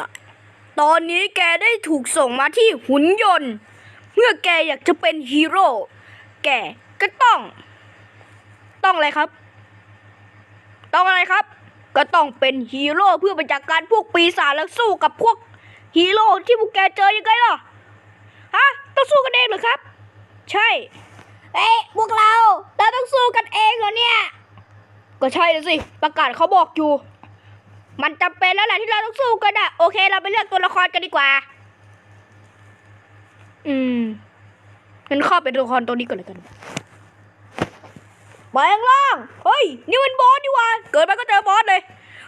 ล่ะ ตอนนี้แกได้ถูกส่งมาที่หุ่นยนต์ เมื่อแกอยากจะเป็นฮีโร่ แกก็ต้อง ต้องอะไรครับ ต้องอะไรครับ ก็ต้องเป็นฮีโร่เพื่อไปจัดการพวกปีศาจแล้วสู้กับพวกฮีโร่ที่พวกแกเจอยังไงล่ะ ฮะ ต้องสู้กันเองเหรอครับ ใช่ เอ๊ะพวกเรา เราต้องสู้กันเองเหรอเนี่ย ก็ใช่เลยสิ ประกาศเขาบอกอยู่ มันจำเป็นแล้วแหละที่เราต้องสู้กันอะโอเค เราไปเลือกตัวละครกันดีกว่า อืมงั้นเข้าเป็นตัวละครตัวนี้ก่อนเลยกันแปลงร่าง เฮ้ย นี่มันบอสดีหว่า เกิดมาก็เจอบอสเลย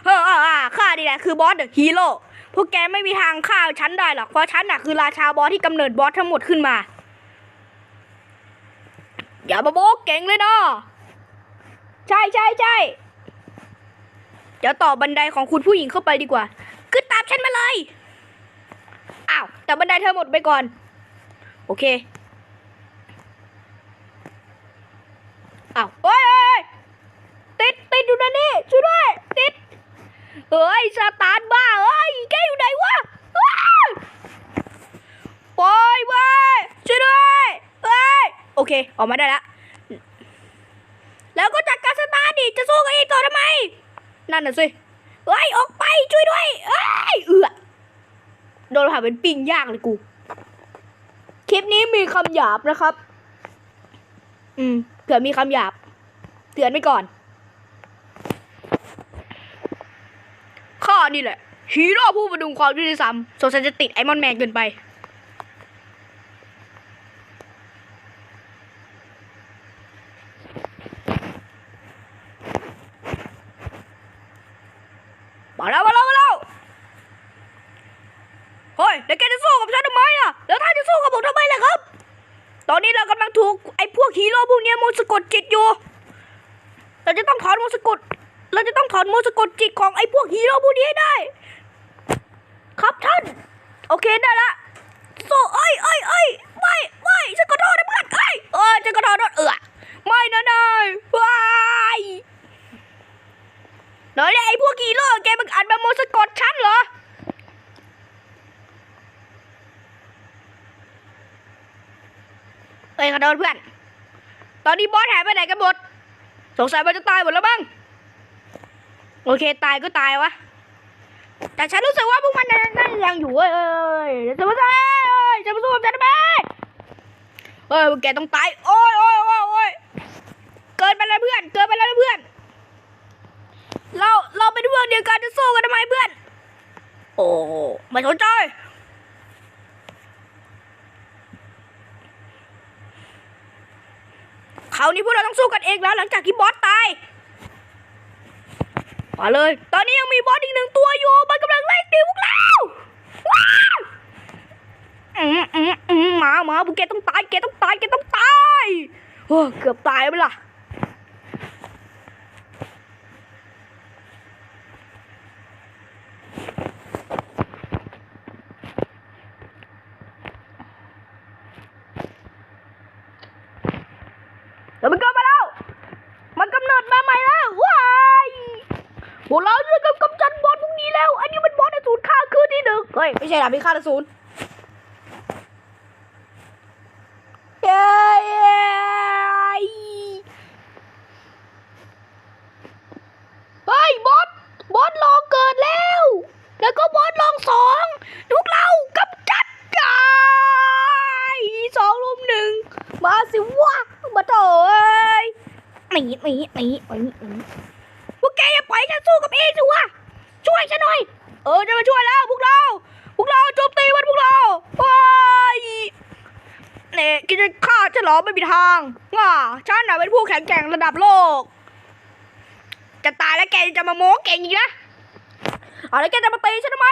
เฮ้ออ่าอ่าข้านี่แหละคือบอสเดอะฮีโร่ พวกแกไม่มีทางฆ่าฉันได้หรอก เพราะฉันน่ะคือราชาบอสที่กำเนิดบอสทั้งหมดขึ้นมา อย่ามาโบกเก่งเลยนะใช่ใช่ใช่ เดี๋ยวต่อบันไดของคุณผู้หญิงเข้าไปดีกว่า ขึ้นตามฉันมาเลย อ้าว แต่บันไดเธอหมดไปก่อน โอเค อ้าวเฮ้ยเฮ้ยติดติดอยู่นะนี่ ช่วยด้วย ติดเฮ้ยสตาร์ทบ้าเฮ้ย แกอยู่ไหนวะว้าวปล่อยเว้ยช่วยด้วยเฮ้ย โอเค ออกมาได้ล้วแล้วก็จัดการสตาร์ทดิ จะสู้กันอีกต่อทำไม นั่นน่ะสิเฮ้ยออกไปช่วยด้วยเอ้ยเอือโดนผ่าเป็นปิ้งย่างเลยกู คลิปนี้มีคำหยาบนะครับ อืมเผื่อมีคำหยาบ เตือนไว้ก่อน ข้อนี่แหละฮีโร่ผู้ประดุงความยุติธรรมสงสัยจะติดไอมอนแมนเกินไป มาแล้วมาแล้วมาแล้ว เฮ้ยแล้วแกจะสู้กับฉันทำไมล่ะ แล้วท่านจะสู้กับผมทำไมล่ะครับ ตอนนี้เรากำลังถูกไอ้พวกฮีโร่พวกนี้มนต์สะกดจิตอยู่ เราจะต้องถอนมนต์สะกด เราจะต้องถอนมนต์สะกดจิตของไอ้พวกฮีโร่พวกนี้ให้ได้ ครับท่าน โอเคได้ละสู้เอ้ยเอ้ยเอ้ยไม่ไม่ฉันขอโทษนะเพื่อนเอ้ยเออฉันขอโทษเออไม่นะนายว้ายเดี๋ยวเนี่ยไอ้พวกฮีโร่แกมันอัดมามสะกดฉันเหรอ อ้ยขอโทษเพื่อน ตอนนี้บอสหายไปไหนกันหมด สงสัยมันจะตายหมดแล้วบ้าง โอเคตายก็ตายวะ แต่ฉันรู้สึกว่าพวกมันน่าน่าจะยังอยู่เว้ยเอ้ยจะมาสู้เอ้ยจะมาสู้กับฉันทำไมเอ้ยพวกแกต้องตาย โอ้ยโอ้ยโอ้ยโอ้ยเกินไปแล้วเพื่อน เกินไปแล้วเพื่อน เรา เราเป็นเพวกเดียวกันจะสู้กันทำไมเพื่อน โอ้ไม่สนใจ คราวนี้พวกเราต้องสู้กันเองแล้วหลังจากที่บอสตายมาเลย ตอนนี้ยังมีบอสอีกหนึ่งตัวอยู่ มันกำลังไล่ตีพวกเราว้าวอืมอืมอืมหมาหมาพวกแกต้องตายแกต้องตายแกต้องตายโอ้เกือบตายไปละ เดี๋ยวมันเกิดมาแล้ว มันกำเนิดมาใหม่แล้วว้ายพวกเราจะกำกำจัดบอสพวกนี้แล้ว อันนี้มันบอสในศูนย์ค่าคืนที่หนึ่งเฮ้ยไม่ใช่หรอพี่ค่าในศูนย์เย้ยเฮ้ยบอสบอสลองเกิดแล้ว แล้วก็บอสลองสองพวกเรากำจัดกันสองรุมหนึ่งมาสิวะมาโถเอ้ย หนีหนีหนีหนีหนีพวกแกอย่าปล่อยฉันสู้กับเองสิวะช่วยฉันหน่อย เออจะมาช่วยแล้วพวกเรา พวกเราโจมตีมันพวกเราว้ายเนี่ยกินจะฆ่าฉันหรอไม่มีทางง่าฉันน่ะเป็นผู้แข็งแกร่งระดับโลก จะตายแล้วแกจะมาโม้เก่งอีกนะอาแล้วแกจะมาตีฉันทำไม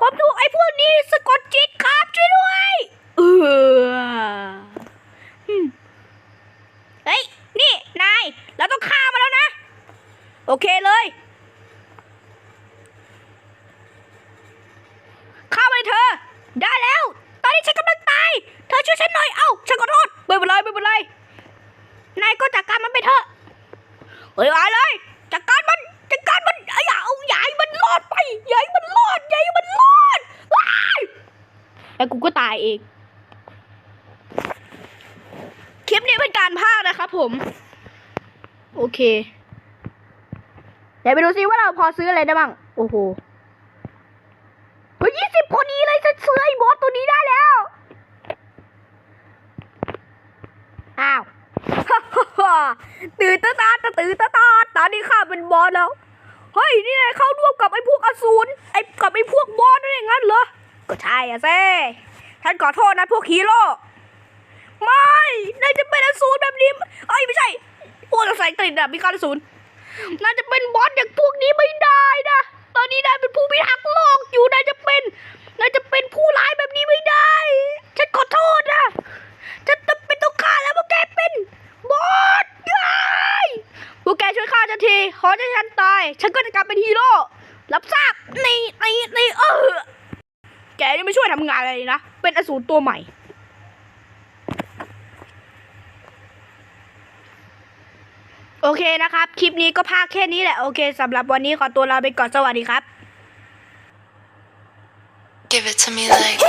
ผมถูกไอ้พวกนี้สะกดจิตครับช่วยด้วย เออ เฮ้ย นี่ นาย เราต้องฆ่ามาแล้วนะ โอเคเลยฆ่ามันเธอ ได้แล้ว ตอนนี้ฉันกำลังตาย เธอช่วยฉันหน่อย เอ้า ฉันขอโทษไม่เป็นไรไม่เป็นไร นายก็จัดการมันไปเถอะเฮ้ยเอาเลยจัดการมันจัดการมันเอาอย่าเอาให้มันรอดไปให้มันรอดอย่าให้มันรแล้วกูก็ตายเอง คลิปนี้เป็นการพากนะครับผม โอเค เดี๋ยวไปดูซิว่าเราพอซื้ออะไรได้บ้าง โอ้โหเฮ้ยยี่สิบพอดีเลยจะซื้อไอ้บอสตัวนี้ได้แล้ว อ้าวตื่นตาตาตื่นตาตาตอนนี้ข้าเป็นบอสแล้ว เฮ้ย นี่ไงเข้าร่วมกับไอ้พวกอสูรไอ้กับไอ้พวกบอสนั่นเองงั้นเหรอ ก็ใช่อะเซ่ท่านขอโทษนะพวกฮีโร่ ไม่นายจะเป็นอสูรแบบนี้เอ้ยไม่ใช่ พวกสายกลิ่นอะมีการอสูรนายจะเป็นบอสอย่างพวกนี้ไม่ได้นะ ตอนนี้นายเป็นผู้พิทักษ์โลกอยู่นายจะเป็นนายจะเป็นผู้ร้ายแบบนี้ไม่ได้ ฉันขอโทษนะ ฉันจะเป็นต้องฆ่าแล้วพวกแกเป็นบอสได้พวกแกช่วยฆ่าฉันทีขอให้ฉันตาย ฉันก็จะกลับเป็นฮีโร่ รับทราบในในในเออ แกนี่ไม่ช่วยทำงานอะไรนะ เป็นอสูรตัวใหม่ โอเคนะครับ คลิปนี้ก็พากแค่นี้แหละ โอเคสำหรับวันนี้ขอตัวลาไปก่อนสวัสดีครับ Give it to me like.